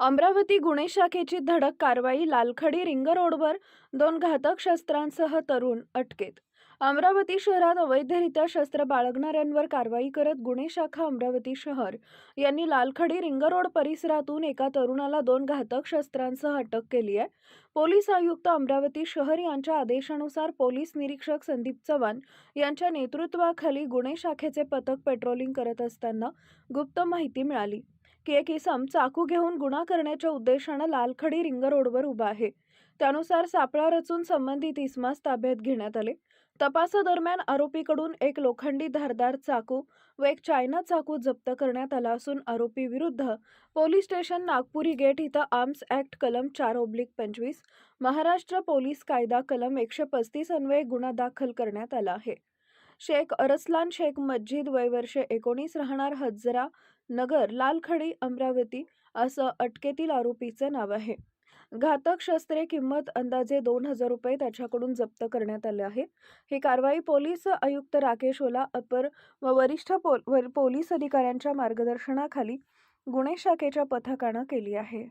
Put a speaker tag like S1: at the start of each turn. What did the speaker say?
S1: अमरावती गुन्हे शाखेची धडक कारवाई लालखडी रिंग रोडवर दोन घातक शस्त्रांसह तरुण अटकेत. अमरावती शहरात अवैधरित्या शस्त्र बाळगणाऱ्यांवर कारवाई करत गुन्हे शाखा अमरावती शहर यांनी लालखडी रिंग रोड परिसरातून एका तरुणाला दोन घातक शस्त्रांसह अटक केली आहे. पोलीस आयुक्त अमरावती शहर यांच्या आदेशानुसार पोलीस निरीक्षक संदीप चव्हाण यांच्या नेतृत्वाखाली गुन्हे शाखेचे पथक पेट्रोलिंग करत असताना गुप्त माहिती मिळाली. की एक इसम चाकू घेऊन गुन्हा करण्याच्या उद्देशानं लालखडी रिंग रोडवर उभा आहे. त्यानुसार सापळा रचून संबंधित इसमास ताब्यात घेण्यात आले. तपासादरम्यान आरोपीकडून एक लोखंडी धारदार चाकू व एक चायना चाकू जप्त करण्यात आला असून आरोपी विरुद्ध पोलीस स्टेशन नागपुरी गेट इथं आर्म्स ॲक्ट कलम चार ओब्लिक पंचवीस महाराष्ट्र पोलीस कायदा कलम एकशे पस्तीस अन्वये गुन्हा दाखल करण्यात आला आहे. शेख अरसलान शेख मस्जिद वय वर्षे एकोणीस राहणार हजरा नगर लालखडी अमरावती असं अटकेतील आरोपीचं नाव आहे. घातक शस्त्रे किंमत अंदाजे दोन हजार रुपये त्याच्याकडून जप्त करण्यात आले आहे. ही कारवाई पोलीस आयुक्त राकेश ओला अपर व वरिष्ठ पोल वर- पोलीस अधिकाऱ्यांच्या मार्गदर्शनाखाली गुन्हे शाखेच्या पथकानं केली आहे.